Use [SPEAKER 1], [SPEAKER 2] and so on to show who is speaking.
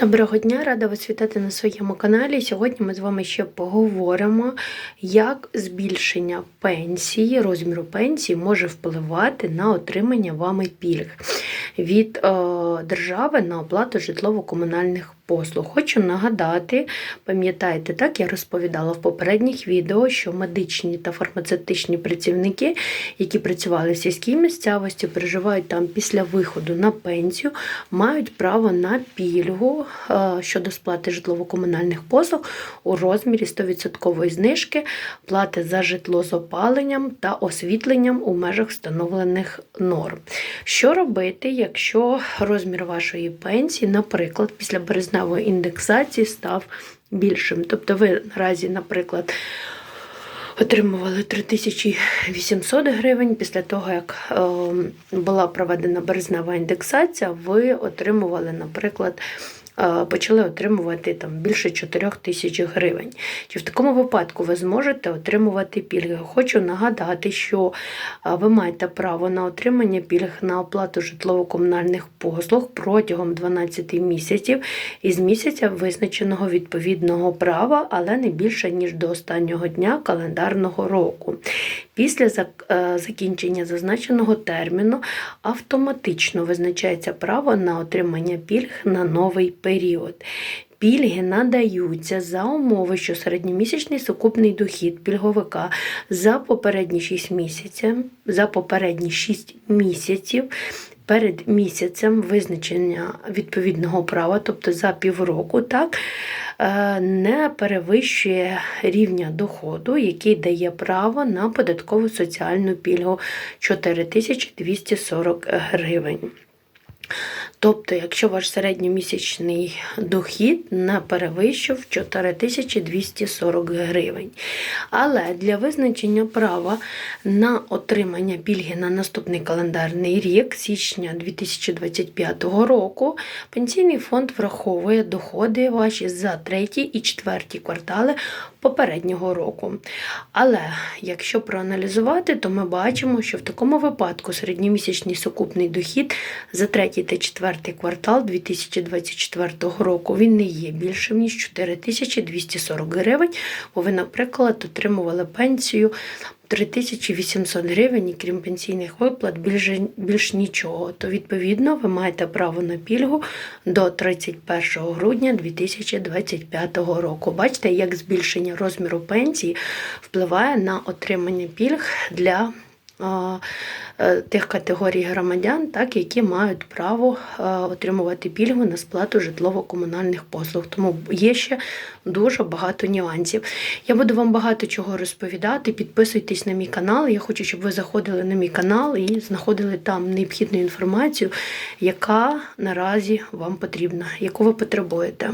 [SPEAKER 1] Доброго дня, рада вас вітати на своєму каналі. Сьогодні ми з вами ще поговоримо, як збільшення пенсії, розміру пенсії може впливати на отримання вами пільг від е, держави на оплату житлово-комунальних послуг. Хочу нагадати, пам'ятаєте, так я розповідала в попередніх відео, що медичні та фармацевтичні працівники, які працювали в сільській місцевості, переживають там після виходу на пенсію, мають право на пільгу е, щодо сплати житлово-комунальних послуг у розмірі 100% знижки плати за житло з опаленням та освітленням у межах встановлених норм. Що робити, якщо розмір вашої пенсії, наприклад, після березневої індексації став більшим? Тобто ви наразі, наприклад, Отримували 3800 гривень. Після того, як е, була проведена березнева індексація, ви отримували, наприклад, почали отримувати там більше 4 тисяч гривень. Чи в такому випадку ви зможете отримувати пільги? Хочу нагадати, що е, ви маєте право на отримання пільг на оплату житлово-комунальних послуг протягом 12 місяців із місяця визначеного відповідного права, але не більше ніж до останнього дня календарного року. Після е, закінчення зазначеного терміну автоматично визначається право на отримання пільг на новий період. Пільги надаються за умови, що середньомісячний сукупний дохід пільговика за попередні 6 місяців, за попередні 6 місяців перед місяцем визначення відповідного права, тобто за півроку, так, е, не перевищує рівня доходу, який дає право на податкову соціальну пільгу 4240 гривень. Тобто, якщо ваш середньомісячний дохід не перевищив 4240 гривень. Але для визначення права на отримання пільги на наступний календарний рік, січня 2025 року, пенсійний фонд враховує доходи ваші за третій і четвертій квартали попереднього року. Але якщо проаналізувати, то ми бачимо, що в такому випадку середньомісячний сукупний дохід за третій та четвертий квартал 2024 року він не є більшим ніж 4240 гривень, бо ви, наприклад, отримували пенсію 3800 гривень, і крім пенсійних виплат, більш, більш нічого. То, відповідно, ви маєте право на пільгу до 31 грудня 2025 року. Бачите, як збільшення розміру пенсії впливає на отримання пільг для тих категорій громадян, так, які мають право е, отримувати пільгу на сплату житлово-комунальних послуг. Тому є ще дуже багато нюансів. Я буду вам багато чого розповідати. Підписуйтесь на мій канал. Я хочу, щоб ви заходили на мій канал і знаходили там необхідну інформацію, яка наразі вам потрібна, яку ви потребуєте.